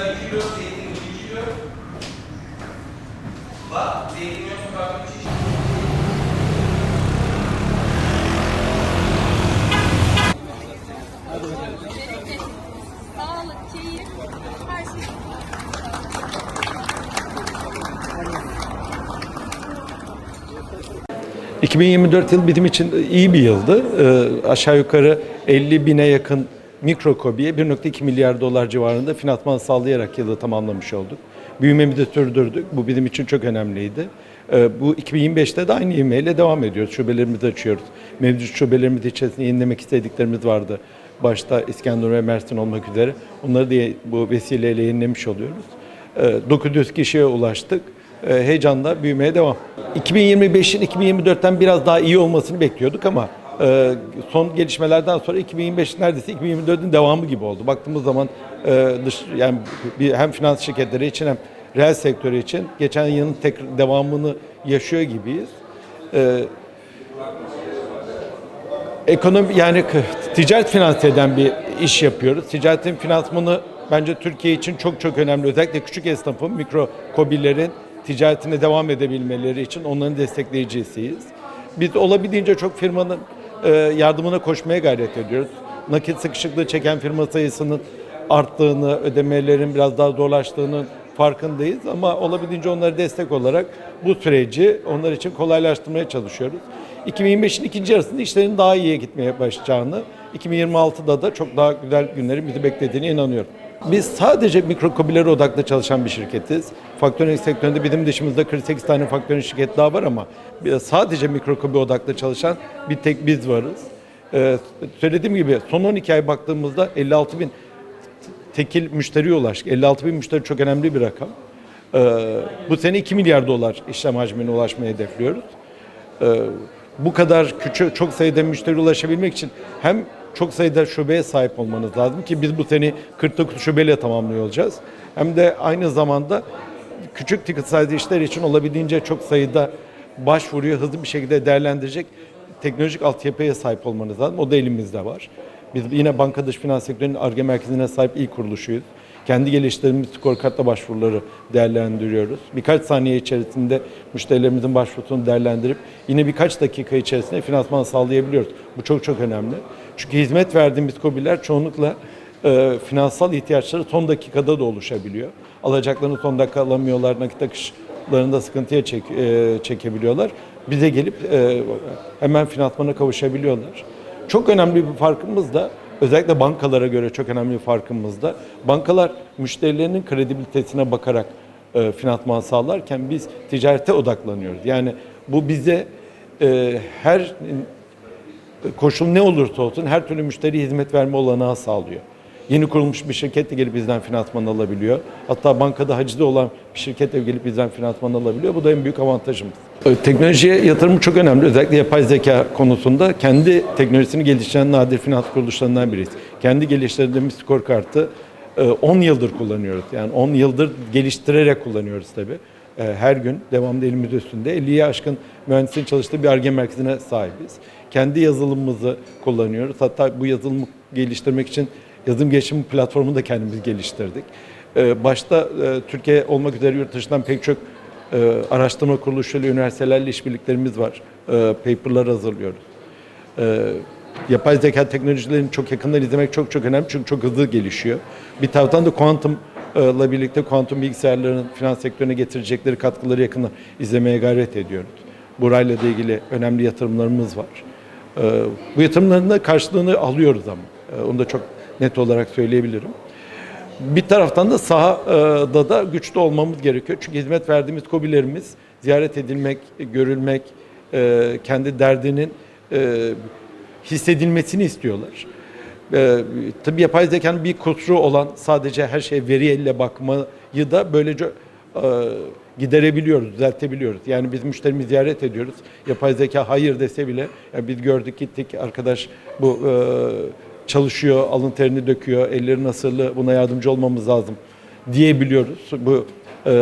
büyüyor, zeytin küçülüyor. Bak, zeytin yok sokakta bir çeşit. Sağlık, keyif, her şey. 2024 yıl bizim için iyi bir yıldı. Ee, aşağı yukarı 50 bine yakın mikro kobiye 1.2 milyar dolar civarında finansman sağlayarak yılı tamamlamış olduk. Büyümemizi sürdürdük. Bu bizim için çok önemliydi. Ee, bu 2025'te de aynı ivmeyle devam ediyoruz. Şubelerimizi açıyoruz. Mevcut şubelerimiz içerisinde yenilemek istediklerimiz vardı. Başta İskenderun ve Mersin olmak üzere. Onları da bu vesileyle yenilemiş oluyoruz. Ee, 900 kişiye ulaştık. Ee, heyecanla büyümeye devam. 2025'in 2024'ten biraz daha iyi olmasını bekliyorduk ama e, son gelişmelerden sonra 2025 neredeyse 2024'ün devamı gibi oldu. Baktığımız zaman e, dış yani bir, hem finans şirketleri için hem reel sektörü için geçen yılın tek devamını yaşıyor gibiyiz. E, ekonomi yani ticaret finanse eden bir iş yapıyoruz. Ticaretin finansmanı bence Türkiye için çok çok önemli. Özellikle küçük esnafın, mikro kobilerin ticaretine devam edebilmeleri için onların destekleyicisiyiz. Biz olabildiğince çok firmanın yardımına koşmaya gayret ediyoruz. Nakit sıkışıklığı çeken firma sayısının arttığını, ödemelerin biraz daha zorlaştığının farkındayız ama olabildiğince onlara destek olarak bu süreci onlar için kolaylaştırmaya çalışıyoruz. 2025'in ikinci yarısında işlerin daha iyiye gitmeye başlayacağını, 2026'da da çok daha güzel günlerin bizi beklediğine inanıyorum. Biz sadece mikro kobilere odaklı çalışan bir şirketiz. Faktörün sektöründe bizim dışımızda 48 tane faktörün şirket daha var ama sadece mikro kobi odaklı çalışan bir tek biz varız. Ee, söylediğim gibi son 12 ay baktığımızda 56 bin tekil müşteriye ulaştık. 56 bin müşteri çok önemli bir rakam. Ee, bu sene 2 milyar dolar işlem hacmine ulaşmayı hedefliyoruz. Ee, bu kadar küçük çok sayıda müşteri ulaşabilmek için hem çok sayıda şubeye sahip olmanız lazım ki biz bu sene 49 şubeyle tamamlıyor olacağız. Hem de aynı zamanda küçük ticket size işler için olabildiğince çok sayıda başvuruyu hızlı bir şekilde değerlendirecek teknolojik altyapıya sahip olmanız lazım. O da elimizde var. Biz yine banka dış finans sektörünün ARGE merkezine sahip ilk kuruluşuyuz. Kendi geliştirdiğimiz skor başvuruları değerlendiriyoruz. Birkaç saniye içerisinde müşterilerimizin başvurusunu değerlendirip yine birkaç dakika içerisinde finansman sağlayabiliyoruz. Bu çok çok önemli. Çünkü hizmet verdiğimiz kobiler çoğunlukla e, finansal ihtiyaçları son dakikada da oluşabiliyor. Alacaklarını son dakika alamıyorlar, nakit akışlarında sıkıntıya çek, e, çekebiliyorlar. Bize gelip e, hemen finansmana kavuşabiliyorlar. Çok önemli bir farkımız da özellikle bankalara göre çok önemli bir farkımız da bankalar müşterilerinin kredibilitesine bakarak e, finansman sağlarken biz ticarete odaklanıyoruz. Yani bu bize e, her koşul ne olursa olsun her türlü müşteri hizmet verme olanağı sağlıyor. Yeni kurulmuş bir şirket de gelip bizden finansman alabiliyor. Hatta bankada hacide olan bir şirket de gelip bizden finansman alabiliyor. Bu da en büyük avantajımız. Ee, Teknolojiye yatırım çok önemli. Özellikle yapay zeka konusunda kendi teknolojisini geliştiren nadir finans kuruluşlarından biriyiz. Kendi geliştirdiğimiz skor kartı e, 10 yıldır kullanıyoruz. Yani 10 yıldır geliştirerek kullanıyoruz tabii. E, Her gün devamlı elimiz üstünde. 50'ye aşkın mühendisin çalıştığı bir ARGE merkezine sahibiz. Kendi yazılımımızı kullanıyoruz. Hatta bu yazılımı geliştirmek için yazılım gelişim platformunu da kendimiz geliştirdik. E, Başta e, Türkiye olmak üzere yurt dışından pek çok e, araştırma kuruluşuyla, üniversitelerle işbirliklerimiz var. E, Paper'lar hazırlıyoruz. Yapay zeka teknolojilerini çok yakından izlemek çok çok önemli çünkü çok hızlı gelişiyor. Bir taraftan da kuantumla birlikte kuantum bilgisayarların finans sektörüne getirecekleri katkıları yakından izlemeye gayret ediyoruz. Burayla da ilgili önemli yatırımlarımız var. Bu yatırımların da karşılığını alıyoruz ama. Onu da çok net olarak söyleyebilirim. Bir taraftan da sahada da güçlü olmamız gerekiyor. Çünkü hizmet verdiğimiz kobilerimiz ziyaret edilmek, görülmek, e, kendi derdinin e, hissedilmesini istiyorlar. E, tabii yapay zekanın bir kusuru olan sadece her şey veri elle bakmayı da böylece giderebiliyoruz, düzeltebiliyoruz. Yani biz müşterimizi ziyaret ediyoruz. Yapay zeka hayır dese bile ya biz gördük gittik arkadaş bu e, çalışıyor, alın terini döküyor, elleri nasırlı buna yardımcı olmamız lazım diyebiliyoruz. Bu e,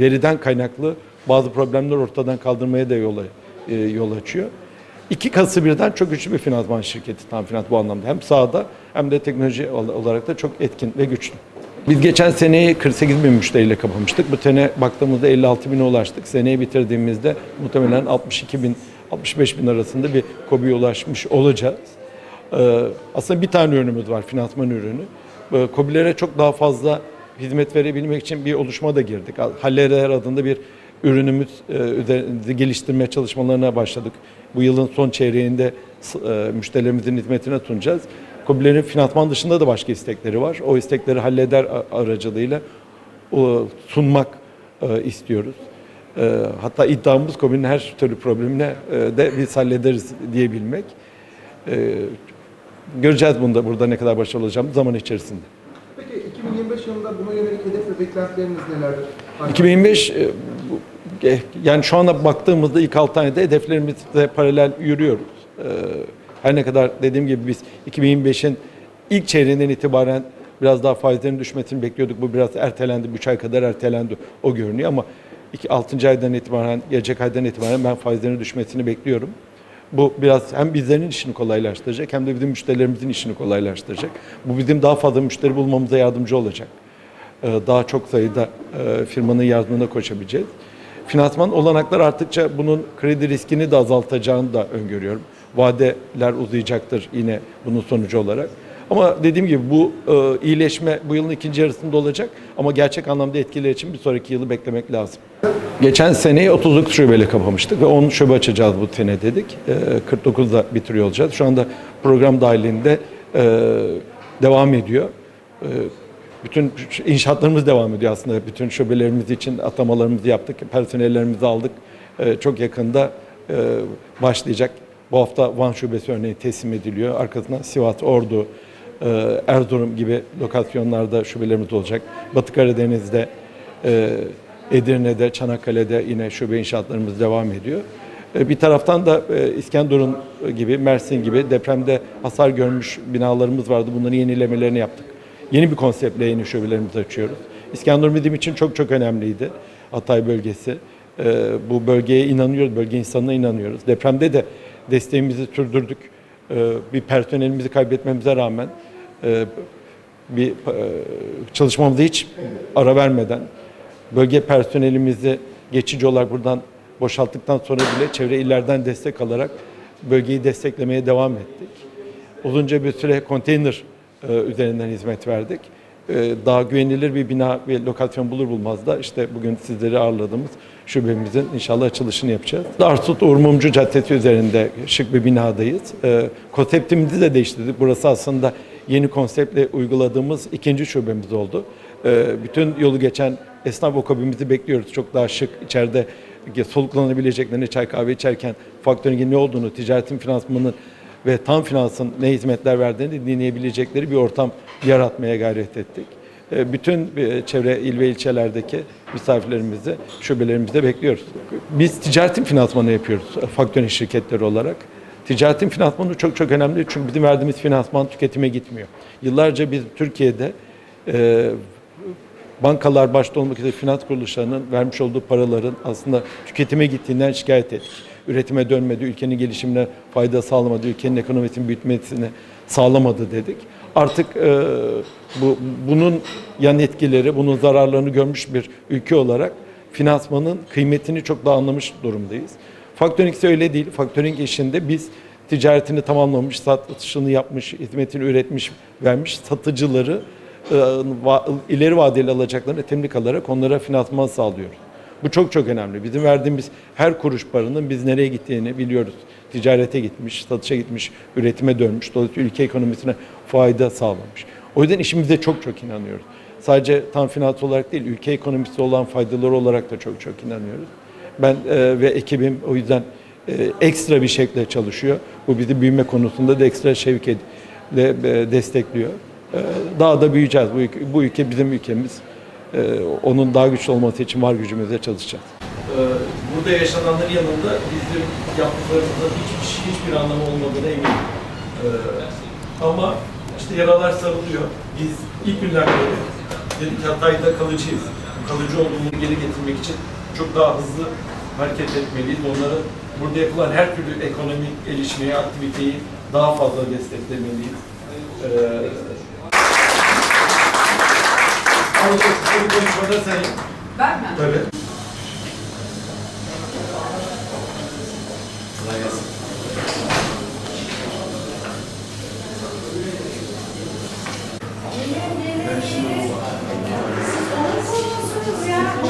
veriden kaynaklı bazı problemler ortadan kaldırmaya da yol, e, yol açıyor. İki kası birden çok güçlü bir finansman şirketi tam finans bu anlamda. Hem sahada hem de teknoloji ol- olarak da çok etkin ve güçlü. Biz geçen seneyi 48 bin müşteriyle kapamıştık. Bu sene baktığımızda 56 bine ulaştık. Seneyi bitirdiğimizde muhtemelen 62 bin, 65 bin arasında bir kobiye ulaşmış olacağız. Ee, aslında bir tane ürünümüz var, finansman ürünü. Ee, Kobilere çok daha fazla hizmet verebilmek için bir oluşma da girdik. Hallerer adında bir ürünümüz e, üzerinde geliştirme çalışmalarına başladık. Bu yılın son çeyreğinde e, müşterilerimizin hizmetine sunacağız. Kobilerin finansman dışında da başka istekleri var. O istekleri halleder aracılığıyla sunmak e, istiyoruz. Hatta iddiamız Kobi'nin her türlü problemine de biz hallederiz diyebilmek. Göreceğiz bunda burada ne kadar başarılı olacağımız zaman içerisinde. Peki 2025 yılında buna yönelik hedef ve beklentileriniz nelerdir? 2025 e, bu- e, yani şu anda baktığımızda ilk 6 ayda hedeflerimizle paralel yürüyoruz. E, Her ne kadar dediğim gibi biz 2025'in ilk çeyreğinden itibaren biraz daha faizlerin düşmesini bekliyorduk. Bu biraz ertelendi, 3 ay kadar ertelendi o görünüyor ama 6. aydan itibaren, gelecek aydan itibaren ben faizlerin düşmesini bekliyorum. Bu biraz hem bizlerin işini kolaylaştıracak hem de bizim müşterilerimizin işini kolaylaştıracak. Bu bizim daha fazla müşteri bulmamıza yardımcı olacak. Ee, Daha çok sayıda e, firmanın yardımına koşabileceğiz. Finansman olanaklar arttıkça bunun kredi riskini de azaltacağını da öngörüyorum. Vadeler uzayacaktır yine bunun sonucu olarak. Ama dediğim gibi bu e, iyileşme bu yılın ikinci yarısında olacak ama gerçek anlamda etkileri için bir sonraki yılı beklemek lazım. Geçen seneyi 39 şubeyle kapamıştık ve 10 şube açacağız bu sene dedik. E, 49'da bitiriyor olacağız. Şu anda program dahilinde e, devam ediyor. E, bütün inşaatlarımız devam ediyor aslında. Bütün şubelerimiz için atamalarımızı yaptık, personellerimizi aldık. E, çok yakında e, başlayacak. Bu hafta Van şubesi örneği teslim ediliyor. Arkasından Sivas, Ordu, Erzurum gibi lokasyonlarda şubelerimiz olacak. Batı Karadeniz'de, e, Edirne'de, Çanakkale'de yine şube inşaatlarımız devam ediyor. E, Bir taraftan da e, İskenderun gibi, Mersin gibi depremde hasar görmüş binalarımız vardı. Bunların yenilemelerini yaptık. Yeni bir konseptle yeni şubelerimizi açıyoruz. İskenderun bizim için çok çok önemliydi. Hatay bölgesi. E, Bu bölgeye inanıyoruz, bölge insanına inanıyoruz. Depremde de desteğimizi sürdürdük. E, Bir personelimizi kaybetmemize rağmen e, bir e, çalışmamıza hiç ara vermeden bölge personelimizi geçici olarak buradan boşalttıktan sonra bile çevre illerden destek alarak bölgeyi desteklemeye devam ettik. Uzunca bir süre konteyner e, üzerinden hizmet verdik. E, daha güvenilir bir bina ve lokasyon bulur bulmaz da işte bugün sizleri ağırladığımız şubemizin inşallah açılışını yapacağız. Arsut Uğur Caddesi üzerinde şık bir binadayız. E, konseptimizi de değiştirdik. Burası aslında yeni konseptle uyguladığımız ikinci şubemiz oldu. E, bütün yolu geçen esnaf okobimizi bekliyoruz. Çok daha şık içeride soluklanabileceklerini çay kahve içerken faktörün ne olduğunu, ticaretin finansmanının ve tam finansın ne hizmetler verdiğini dinleyebilecekleri bir ortam yaratmaya gayret ettik. E, Bütün e, çevre il ve ilçelerdeki misafirlerimizi şubelerimizde bekliyoruz. Biz ticaretin finansmanı yapıyoruz e, faktörün şirketleri olarak. Ticaretin finansmanı çok çok önemli çünkü bizim verdiğimiz finansman tüketime gitmiyor. Yıllarca biz Türkiye'de e, bankalar başta olmak üzere finans kuruluşlarının vermiş olduğu paraların aslında tüketime gittiğinden şikayet ettik. Üretime dönmedi, ülkenin gelişimine fayda sağlamadı, ülkenin ekonomisinin büyütmesini sağlamadı dedik. Artık e, bu bunun yan etkileri, bunun zararlarını görmüş bir ülke olarak finansmanın kıymetini çok daha anlamış durumdayız. Faktörink ise öyle değil. Faktörink işinde biz ticaretini tamamlamış, satışını yapmış, hizmetini üretmiş, vermiş satıcıları e, ileri vadeli alacaklarını temlik alarak onlara finansman sağlıyoruz. Bu çok çok önemli. Bizim verdiğimiz her kuruş paranın biz nereye gittiğini biliyoruz. Ticarete gitmiş, satışa gitmiş, üretime dönmüş. Dolayısıyla ülke ekonomisine fayda sağlamış. O yüzden işimize çok çok inanıyoruz. Sadece tam finans olarak değil, ülke ekonomisi olan faydaları olarak da çok çok inanıyoruz. Ben e, ve ekibim o yüzden e, ekstra bir şekilde çalışıyor. Bu bizi büyüme konusunda da ekstra şevketle e, destekliyor. E, daha da büyüyeceğiz. Bu bu ülke bizim ülkemiz. E, onun daha güçlü olması için var gücümüzle çalışacağız. Burada yaşananların yanında bizim yaptıklarımızda hiçbir, hiçbir anlamı olmadığına eminim. E, ama işte yaralar sarılıyor. Biz ilk günden beri dedik Hatay'da kalıcıyız. Kalıcı olduğumuzu geri getirmek için çok daha hızlı hareket etmeliyiz. Onların burada yapılan her türlü ekonomik gelişmeyi, aktiviteyi daha fazla desteklemeliyiz. Ee, Avrupa kısa bir konuşmada sen yap. Ben mi? Tabii. Kolay gelsin. Ben şimdi... Siz onu soruyorsunuz ya.